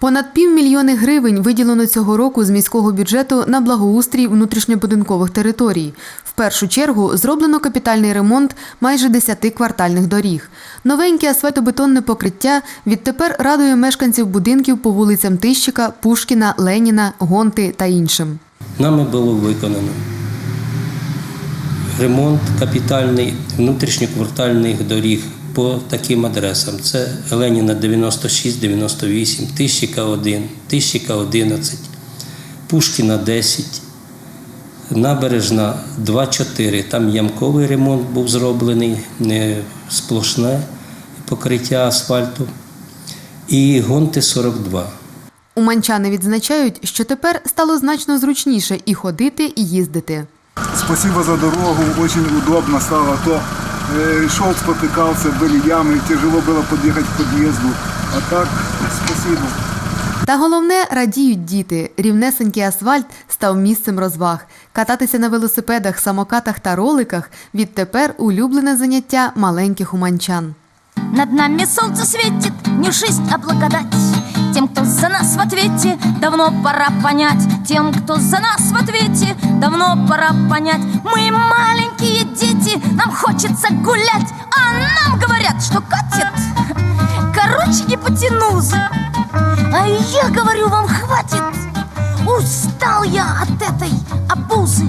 Понад півмільйони гривень виділено цього року з міського бюджету на благоустрій внутрішньобудинкових територій. В першу чергу зроблено капітальний ремонт майже 10 квартальних доріг. Новеньке асфальтобетонне покриття відтепер радує мешканців будинків по вулицям Тищика, Пушкіна, Леніна, Гонти та іншим. Нами було виконано ремонт капітальний внутрішньоквартальних доріг по таким адресам. Це Леніна 96, 98, Тищика 1, Тищика 11, Пушкіна 10, Набережна 2-4. Там ямковий ремонт був зроблений, не сплошне покриття асфальту. І Гонти 42. Уманчани відзначають, що тепер стало значно зручніше і ходити, і їздити. Спасибо за дорогу, очень удобно стало. То шел, спотыкался, были ямы, тяжело было подъехать к подъезду. А так, спасибо. Та головне радіють діти. Рівнесенький асфальт став місцем розваг. Кататися на велосипедах, самокатах та роликах відтепер улюблене заняття маленьких уманчан. Над нами солнце светит, не жизнь, а благодать Тем, кто за нас в ответе, давно пора понять Тем, кто за нас в ответе, давно пора понять Мы маленькие Дети, нам хочется гулять. А нам говорят, что катит. Короче, не потянулся. А я говорю, вам хватит. Устал я от этой обузы